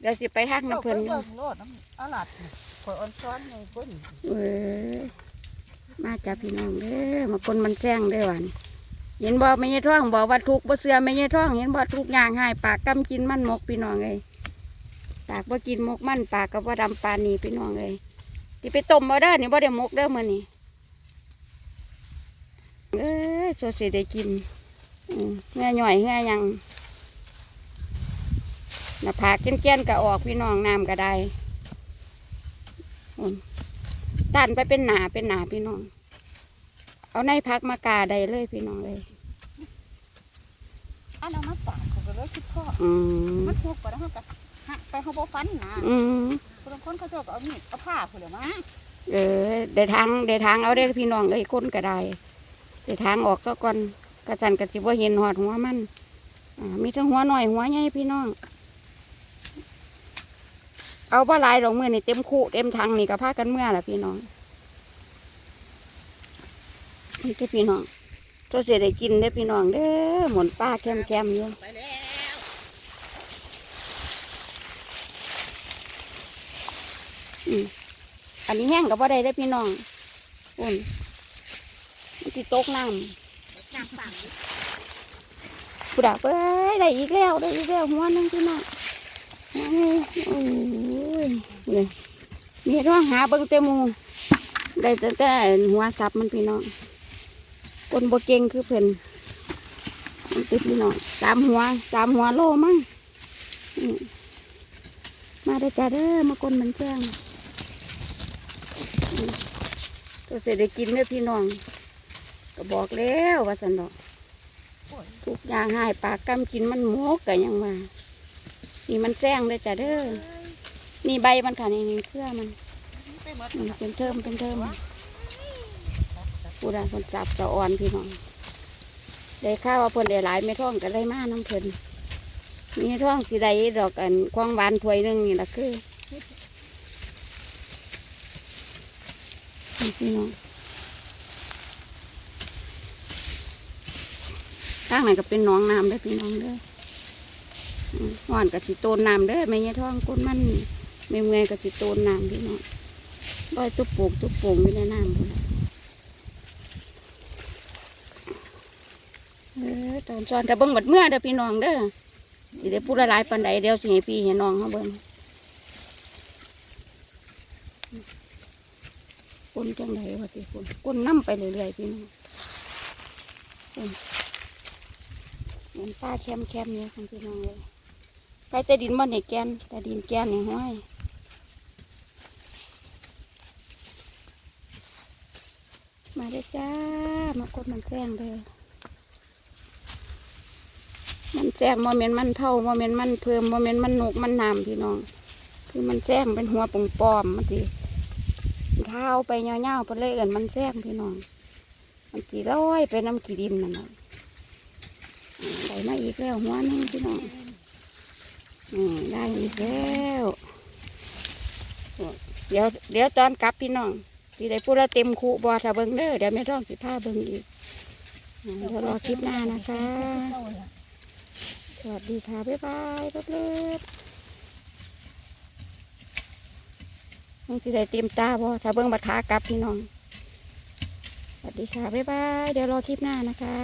เดี๋ยวสิไปทักเราน้ำเพิ่นนอยู่เบิ่งโลดน้ำเอาหลัดข่อยอ่อนซ้อนในก้นเว้ยมาจากพี่น้องเด้อมาคนมันแจ้งเด้อวันเห็นบ่ไม่ใช่ท้องบอกว่าทุกบ่เสือไม่ใช่ท้อง เห็นบ่ทุกอย่างหายปากกำกินมันมกพี่น้องเอ้ยปากบ่กินมกมันปากก็บ่ดำปานนี้พี่น้องเอ้ยที่ไปต้มบ่เด้นี่บ่ได้มกเด้อมื้อนี้เอ้ยสดสิได้กินเงื่หน่อยเงื่ยัง น้าผากเกี้ยนๆก็ออกพี่น้องน้ำก็ได้ตันไปเป็นหนาเป็นหนาพี่น้อง เอาในพักมากาได้เลยพี่น้องเลยอันเอามาปากเขาก็เลยคิดพ่ออืมมันทุกข์ไปแล้วเขาก็หักไปเขาบ่ฟันนะอืมบางคนเขาเจ้าก็เอามีดเอาผ้าเผื่อมาเออเดี๋ยวทางเดี๋ยวทางเอาได้อพี่น้องเลยคนก็ได้เดี๋ยวทางออกซะก่อนกระสันกระสิบ่เห็นหอดหัวมันอ่ามีทั้งหัวหน่อยหัวใหญ่พี่น้อง เอาปลาลายดอกมือนี่เต็มคู่เต็มทางนี่ก็พากันเมื่อแหละพี่น้องนี่คือพี่น้องตัวเสียได้กินได้อพี่น้องเด้อหมุนป้าแคมๆอยู่ไปแล้วอืมอันนี้แห้งกับว่าได้ได้อพี่น้องอุ่นมันติตกน้น้ำปังำผู้ดาเอ้ยได้อีกแล้วได้อีกแล้วหัวหนึงพี่น้องหัวนี่ โอ้ยเลยมีร่องหาเบิ้งเตมหมูได้แต่แต่หัวซับมันพี่น้องคนบ่เก่งคือเพิ่นมันติดพี่น้องสามหัวสามหัวโลมั้งมาได้จ้าเด้อมากนมันแจ้งตัวเสได้กินเด้อพี่น้องก็บอกแล้วว่าสันดอกทุกอย่างหายปากกำกินมันหมกกันยังว่า นี่มันแจ้งเลยจ้ะเด้อนี่ใบมันค่ะนี่นี่เครือมันมันเป็นเทิมเป็นเทิมผู้ใดคนจับจะอ่อนพี่น้องได้ข้าวว่าเพิ่นได้หลายไม่ท่องก็ได้มาน้ำเพิ่นมีท่องสิได้ดอกอันควางหวานถ้วยหนึงนี่ละคือพี่น้องข้างไหนก็เป็นน้องน้ำเด้พี่น้องเด้อ ห่อนกับสิโตนน้ำเด้อไม่ใช่ท้องก้นมันไม่เมื่อยกับสิโตนน้ำพี่น้องลอยตุ๊บโป่งตุ๊บโป่งอยู่ในน้ำพุ่นเออตอนซ้อนแต่เบิ่งบัดเมื่อเด้อพี่น้องเด้อสิได้พูดละลายปันใดเดียวสิให้พี่ให้น้องเขาเบิ่งก้นจังไดวะพี่ก้นก้นน้ำไปเรื่อยๆพี่น้องเหมือนป้าแคมแคมเนี่ยคุณพี่น้องเลย ใครแต่ดินมันในแกนแต่ดินแกนในห้อยมาเลยจ้ามากดมันแจ้งเลยมันแจ้งโมเมนต์มันเท่าโมเมนต์มันเพิ่มโมเมนต์มันหนกมันนำพี่น้อง คือมันแจ้งเป็นหัวปงปอมมันทีเท้าไปเงาๆไปเลยเอินมันแจ้งพี่น้อง มันกี่ร้อยไปน้ำกี่ดินนั่นน่ะได้มาอีกแล้วหัวหนึงพี่น้อง ได้อีกแล้วเดี๋ยวเดี๋ยวตอนกลับพี่น้องที่ได้พูดแล้วเต็มคูบอถ้าเบิ้งเด้อเดี๋ยวไม่ต้องสิผ้าเบิ้งอีกเดี๋ยวรอคลิปหน้านะคะ สวัสดีค่ะ บ๊ายบายรบเล็บมึงสิได้เต็มตาบอถ้าเบิ้งบัดขากลับพี่น้อง สวัสดีค่ะ บ๊ายบาย เดี๋ยวรอคลิปหน้านะคะ